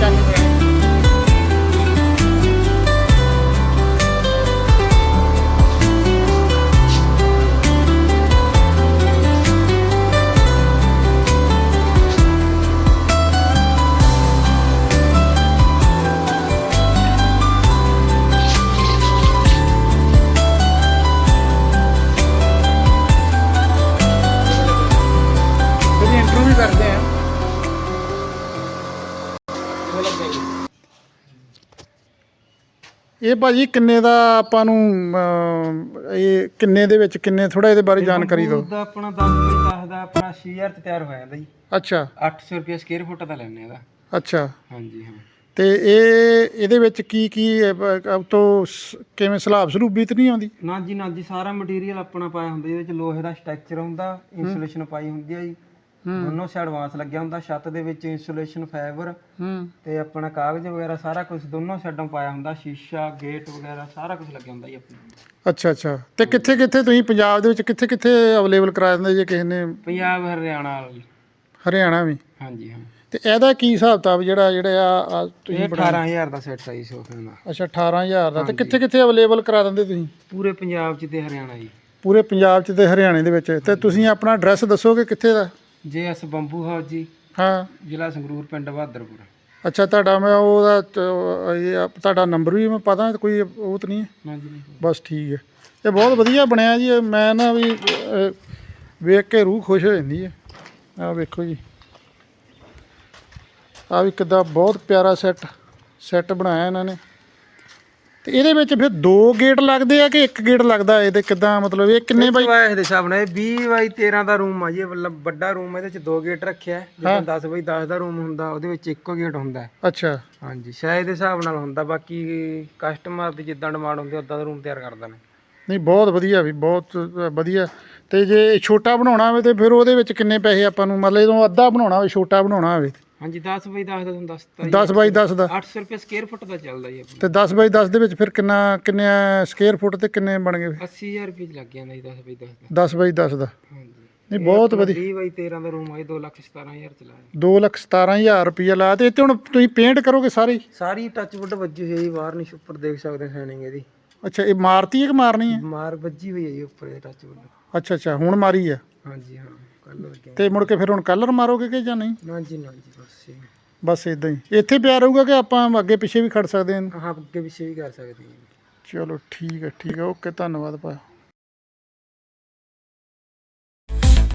done ਇਹ ਭਾਜੀ ਕਿੰਨੇ ਦਾ ਆਪਾਂ ਨੂੰ ਅਮ, ਇਹ ਕਿੰਨੇ ਦੇ ਵਿੱਚ ਕਿੰਨੇ ਥੋੜਾ ਇਹਦੇ ਬਾਰੇ ਜਾਣਕਾਰੀ ਦਿਓ। ਦਾ ਆਪਣਾ 10 ਬਾਈ 10 ਦਾ ਆਪਣਾ 6000 ਚ ਤਿਆਰ ਹੋ ਜਾਂਦਾ ਜੀ ਅੱਛਾ 800 ਰੁਪਏ ਸਕੁਅਰ ਫੁੱਟ ਦਾ ਲੈਣੇ ਇਹਦਾ। ਅੱਛਾ। ਹਾਂਜੀ ਹਾਂ। ਤੇ ਇਹ ਇਹਦੇ ਵਿੱਚ ਕੀ ਕੀ ਹੈ, ਬ- ਅਬ ਤੋਂ ਸ- ਕਿਵੇਂ ਸਲਾਬ ਸਰੂਬੀ ਤੇ ਨਹੀਂ ਆਉਂਦੀ? ਨਾ ਜੀ ਨਾ ਜੀ ਸਾਰਾ ਮਟੀਰੀਅਲ ਆਪਣਾ ਪਾਇਆ ਹੁੰਦਾ ਜਿਹਦੇ ਵਿੱਚ ਲੋਹੇ ਦਾ ਸਟਰਕਚਰ ਹੁੰਦਾ ਇਨਸੂਲੇਸ਼ਨ ਪਾਈ ਹੁੰਦੀ ਹੈ ਜੀ। ਦੋਨੋਂ ਸਾਈਡ ਐਡਵਾਂਸ ਲੱਗਿਆ ਹੁੰਦਾ ਛੱਤ ਦੇ ਵਿੱਚ ਇਨਸੂਲੇਸ਼ਨ ਫਾਈਬਰ ਹੂੰ। ਤੇ ਆਪਣਾ ਕਾਗਜ਼ ਵਗੈਰਾ ਸਾਰਾ ਕੁਝ ਦੋਨੋਂ ਸਾਈਡੋਂ ਪਾਇਆ ਹੁੰਦਾ ਸ਼ੀਸ਼ਾ ਗੇਟ ਵਗੈਰਾ ਸਾਰਾ ਕੁਝ ਲੱਗਿਆ ਹੁੰਦਾ ਜੀ ਆਪਣਾ ਅੱਛਾ ਅੱਛਾ। ਤੇ ਕਿੱਥੇ ਕਿੱਥੇ ਤੁਸੀਂ ਪੰਜਾਬ ਦੇ ਵਿੱਚ ਕਿੱਥੇ ਕਿੱਥੇ ਅਵੇਲੇਬਲ ਕਰਾ ਦਿੰਦੇ ਜੇ ਕਿਸੇ ਨੇ ਪੰਜਾਬ ਹਰਿਆਣਾ ਵਾਲੀ ਹਰਿਆਣਾ ਵੀ? ਹਾਂਜੀ ਹਾਂ। ਤੇ ਇਹਦਾ ਕੀ ਹਿਸਾਬ ਕਿਤਾਬ ਜਿਹੜਾ ਜਿਹੜਾ ਆ ਆ ਤੁਸੀਂ ਇਹ 18000 ਦਾ ਸੈੱਟ ਆਈ ਸੋਫੇ ਦਾ। ਅੱਛਾ 18000 ਦਾ। ਤੇ ਕਿੱਥੇ ਕਿੱਥੇ ਅਵੇਲੇਬਲ ਕਰਾ ਦਿੰਦੇ ਤੁਸੀਂ? ਪੂਰੇ ਪੰਜਾਬ 'ਚ ਤੇ ਹਰਿਆਣਾ ਜੀ। ਪੂਰੇ ਪੰਜਾਬ 'ਚ ਤੇ ਹਰਿਆਣੇ ਦੇ ਵਿੱਚ। ਤੇ ਤੁਸੀਂ ਆਪਣਾ ਐਡਰੈਸ ਦੱਸੋਗੇ ਕਿੱਥੇ ਦਾ? ਜੇ ਐਸ ਬੰਬੂ ਹਾਊਸ ਜੀ। ਹਾਂ। ਜ਼ਿਲ੍ਹਾ ਸੰਗਰੂਰ ਪਿੰਡ ਬਹਾਦਰਪੁਰ। ਅੱਛਾ ਤੁਹਾਡਾ ਮੈਂ ਉਹਦਾ ਤ- ਇਹ ਆ- ਤੁਹਾਡਾ ਨੰਬਰ ਵੀ ਮੈਂ ਪਤਾ ਕੋਈ ਉਹ ਤਾਂ ਨਹੀਂ ਹੈ? ਬਸ ਠੀਕ ਹੈ। ਇਹ ਬਹੁਤ ਵਧੀਆ ਬਣਿਆ ਜੀ ਇਹ ਮੈਂ ਨਾ ਵੀ ਅਹ, ਵੇਖ ਕੇ ਰੂਹ ਖੁਸ਼ ਹੋ ਜਾਂਦੀ ਹੈ। ਆਹ ਵੇਖੋ ਜੀ। ਆ ਵੀ ਕਿੱਦਾਂ ਬਹੁਤ ਪਿਆਰਾ ਸੈੱਟ ਸੈੱਟ ਬਣਾਇਆ ਇਹਨਾਂ ਨੇ। ਤੇ ਇਹਦੇ ਵਿੱਚ ਫਿਰ ਦੋ ਗੇਟ ਲੱਗਦੇ ਆ ਕਿ ਇੱਕ ਗੇਟ ਲੱਗਦਾ ਇਹਦੇ ਕਿੱਦਾਂ ਮਤਲਬ ਇਹ ਕਿੰਨੇ ਬਾਈ? ਬਾਈ ਦੇ ਹਿਸਾਬ ਨਾਲ ਇਹ 20 ਬਾਈ 13 ਦਾ ਰੂਮ ਆ ਜੀ ਇਹ ਵੱਡਾ ਰੂਮ ਇਹਦੇ ਚ ਦੋ ਗੇਟ ਰੱਖਿਆ ਹੈ। ਜਿੱਦਾਂ 10 ਬਾਈ 10 ਦਾ ਰੂਮ ਹੁੰਦਾ ਉਹਦੇ ਵਿੱਚ ਇੱਕੋ ਗੇਟ ਹੁੰਦਾ ਹੈ। ਅੱਛਾ। ਹਾਂਜੀ ਸ਼ਾਇਦ ਦੇ ਹਿਸਾਬ ਨਾਲ ਹੁੰਦਾ ਬਾਕੀ ਕਸਟਮਰ ਦੀ ਜਿੱਦਾਂ ਡਿਮਾਂਡ ਹੁੰਦੀ ਉਦਾਂ ਦਾ ਰੂਮ ਤਿਆਰ ਕਰ ਦਿੰਦੇ ਨਹੀਂ ਬਹੁਤ ਵਧੀਆ ਵੀ ਬਹੁਤ ਵਧੀਆ। ਤੇ ਜੇ ਛੋਟਾ ਬਣਾਉਣਾ ਹੋਵੇ ਤੇ ਫਿਰ ਉਹਦੇ ਵਿੱਚ ਕਿੰਨੇ ਪੈਸੇ ਆਪਾਂ ਨੂੰ ਮਤਲਬ ਇਹਦੋਂ ਅੱਧਾ ਬਣਾਉਣਾ ਹੋਵੇ ਛੋਟਾ ਬਣਾਉਣਾ ਹੋਵੇ। ਹਾਂਜੀ 10 ਬਾਈ 10 ਦਾ ਤੁਹਾਨੂੰ ਦੱਸਤਾ ਜੀ। 10 ਬਾਈ 10 ਦਾ। 800 ਰੁਪਏ ਸਕੁਅਰ ਫੁੱਟ ਦਾ ਚੱਲਦਾ ਜੀ ਆਪਣਾ। ਤੇ 10 ਬਾਈ 10 ਦੇ ਵਿੱਚ ਫਿਰ ਕਿੰਨਾ ਕਿੰਨੇ ਸਕੁਅਰ ਫੁੱਟ ਤੇ ਕਿੰਨੇ ਬਣ ਗਏ 80000 ਰੁਪਏ 'ਚ ਲੱਗ ਜਾਂਦਾ ਜੀ 10 ਬਾਈ 10 ਦਾ। 10 ਬਾਈ 10 ਦਾ। ਹਾਂਜੀ। ਨਹੀਂ ਬਹੁਤ ਵਧੀਆ। 20 ਬਾਈ 13 ਦਾ ਰੂਮ ਆ ਜੀ 2 ਲੱਖ 17000 ਚ ਲਾਇਆ। 2 ਲੱਖ 17000 ਰੁਪਈਆ ਲਾ ਤੇ ਇੱਥੇ ਹੁਣ ਤੁਸੀਂ ਪੇਂਟ ਕਰੋਗੇ ਸਾਰੇ? ਸਾਰੀ ਟੱਚ ਵੁੱਡ ਵੱਜੀ ਹੋਈ ਹੈ ਜੀ ਬਾਹਰ ਨਹੀਂ ਉੱਪਰ ਦੇਖ ਸਕਦੇ ਸ਼ਾਈਨਿੰਗ ਇਹਦੀ। ਅੱਛਾ ਇਹ ਮਾਰਤੀ ਹੈ ਕਿ ਮਾਰਨੀ ਹੈ? ਮਾਰ ਵੱਜੀ ਹੋਈ ਹੈ ਜੀ ਉੱਪਰ ਇਹ ਟੱਚ ਵੁੱਡ ਅੱਛਾ ਅੱਛਾ ਹੁਣ ਮਾਰੀ ਆ ਹਾਂਜੀ ਹਾਂ। ਕੱਲ ਲੱਗਿਆ ਤੇ ਮੁੜ ਕੇ ਫਿਰ ਹੁਣ ਕਲਰ ਮਾਰੋਗੇ ਕਿ ਜਾਂ ਨਹੀਂ? ਨਾ ਜੀ ਨਾ ਜੀ ਬਸ ਇਹ। ਬਸ ਇਦਾਂ ਹੀ। ਇੱਥੇ ਪਿਆ ਰਹੂਗਾ ਕਿ ਆਪਾਂ ਅੱਗੇ ਪਿੱਛੇ ਵੀ ਖੜ ਸਕਦੇ ਹਾਂ ਹਾਂ ਅੱਗੇ ਪਿੱਛੇ ਵੀ ਕਰ ਸਕਦੇ ਹਾਂ ਚਲੋ ਠੀਕ ਹੈ ਠੀਕ ਹੈ। ਓਕੇ ਧੰਨਵਾਦ ਭਾ।